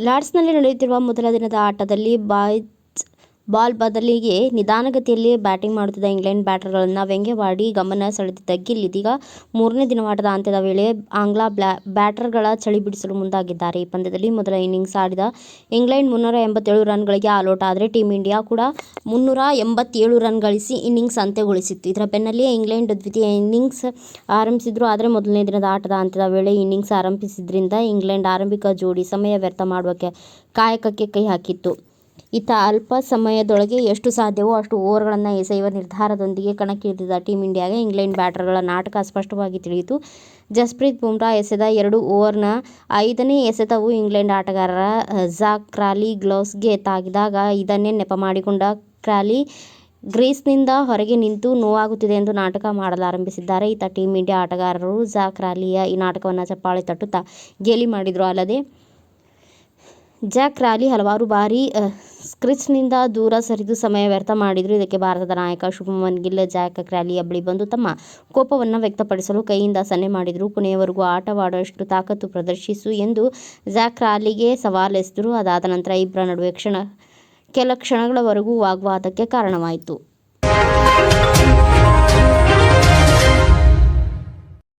ಲಾರ್ಡ್ಸ್ನಲ್ಲಿ ನಡೆಯುತ್ತಿರುವ ಮೊದಲ ದಿನದ ಆಟದಲ್ಲಿ ಬಾಯ್ಸ್ ಬಾಲ್ ಬದಲಿಗೆ ನಿಧಾನಗತಿಯಲ್ಲಿ ಬ್ಯಾಟಿಂಗ್ ಮಾಡುತ್ತಿದ್ದ ಇಂಗ್ಲೆಂಡ್ ಬ್ಯಾಟರ್ಗಳನ್ನು ವ್ಯಂಗ್ಯವಾಡಿ ಗಮನ ಸೆಳೆದಿದ್ದ ಗಿಲ್ ಇದೀಗ ಮೂರನೇ ದಿನವಾಟದ ಅಂತ್ಯದ ವೇಳೆ ಆಂಗ್ಲ ಬ್ಯಾಟರ್ಗಳ ಚಳಿ ಬಿಡಿಸಲು ಮುಂದಾಗಿದ್ದಾರೆ. ಈ ಪಂದ್ಯದಲ್ಲಿ ಮೊದಲ ಇನ್ನಿಂಗ್ಸ್ ಆಡಿದ ಇಂಗ್ಲೆಂಡ್ ಮುನ್ನೂರ ಎಂಬತ್ತೇಳು ರನ್ಗಳಿಗೆ ಆಲೌಟ್ ಆದರೆ ಟೀಮ್ ಇಂಡಿಯಾ ಕೂಡ ಮುನ್ನೂರ ಎಂಬತ್ತೇಳು ರನ್ ಗಳಿಸಿ ಇನ್ನಿಂಗ್ಸ್ ಅಂತ್ಯಗೊಳಿಸಿತ್ತು. ಇದರ ಬೆನ್ನಲ್ಲಿಯೇ ಇಂಗ್ಲೆಂಡ್ ದ್ವಿತೀಯ ಇನ್ನಿಂಗ್ಸ್ ಆರಂಭಿಸಿದ್ರು. ಆದರೆ ಮೊದಲನೇ ದಿನದ ಆಟದ ಅಂತ್ಯದ ವೇಳೆ ಇನ್ನಿಂಗ್ಸ್ ಆರಂಭಿಸಿದ್ರಿಂದ ಇಂಗ್ಲೆಂಡ್ ಆರಂಭಿಕ ಜೋಡಿ ಸಮಯ ವ್ಯರ್ಥ ಮಾಡುವ ಕಾಯಕಕ್ಕೆ ಕೈ ಹಾಕಿತ್ತು. ಇತ್ತ ಅಲ್ಪ ಸಮಯದೊಳಗೆ ಎಷ್ಟು ಸಾಧ್ಯವೋ ಅಷ್ಟು ಓವರ್ಗಳನ್ನು ಎಸೆಯುವ ನಿರ್ಧಾರದೊಂದಿಗೆ ಕಣಕ್ಕಿಳಿದಿದ್ದ ಟೀಮ್ ಇಂಡಿಯಾಗೆ ಇಂಗ್ಲೆಂಡ್ ಬ್ಯಾಟರ್ಗಳ ನಾಟಕ ಸ್ಪಷ್ಟವಾಗಿ ತಿಳಿಯಿತು. ಜಸ್ಪ್ರೀತ್ ಬುಮ್ರಾ ಎಸೆದ ಎರಡು ಓವರ್ನ ಐದನೇ ಎಸೆತವು ಇಂಗ್ಲೆಂಡ್ ಆಟಗಾರರ ಝಾಕ್ ಕ್ರಾಲಿ ಗ್ಲೌಸ್ಗೆ ತಾಗಿದಾಗ ಇದನ್ನೇ ನೆಪ ಮಾಡಿಕೊಂಡ ಕ್ರಾಲಿ ಗ್ರೀಸ್ನಿಂದ ಹೊರಗೆ ನಿಂತು ನೋವಾಗುತ್ತಿದೆ ಎಂದು ನಾಟಕ ಮಾಡಲಾರಂಭಿಸಿದ್ದಾರೆ. ಈತ ಟೀಮ್ ಇಂಡಿಯಾ ಆಟಗಾರರು ಝಾಕ್ ಕ್ರಾಲಿಯ ಈ ನಾಟಕವನ್ನು ಚಪ್ಪಾಳೆ ತಟ್ಟುತ್ತಾ ಗೇಲಿ ಮಾಡಿದ್ರು. ಅಲ್ಲದೆ ಜಾಕ್ ಕ್ರಾಲಿ ಹಲವಾರು ಬಾರಿ ಕ್ರೀಸ್ನಿಂದ ದೂರ ಸರಿದು ಸಮಯ ವ್ಯರ್ಥ ಮಾಡಿದ್ರು. ಇದಕ್ಕೆ ಭಾರತದ ನಾಯಕ ಶುಭಮನ್ ಗಿಲ್ ಜಾಕ್ ಕ್ರ್ಯಾಲಿಯ ಬಳಿ ಬಂದು ತಮ್ಮ ಕೋಪವನ್ನು ವ್ಯಕ್ತಪಡಿಸಲು ಕೈಯಿಂದ ಸನ್ನೆ ಮಾಡಿದರು ಕೊನೆಯವರೆಗೂ ಆಟವಾಡುವಷ್ಟು ತಾಕತ್ತು ಪ್ರದರ್ಶಿಸು ಎಂದು ಜಾಕ್ ಕ್ರಾಲಿಗೆ ಸವಾಲೆಸೆದರು. ಅದಾದ ನಂತರ ಇಬ್ಬರ ನಡುವೆ ಕ್ಷಣ, ಕೆಲ ಕ್ಷಣಗಳವರೆಗೂ ವಾಗ್ವಾದಕ್ಕೆ ಕಾರಣವಾಯಿತು.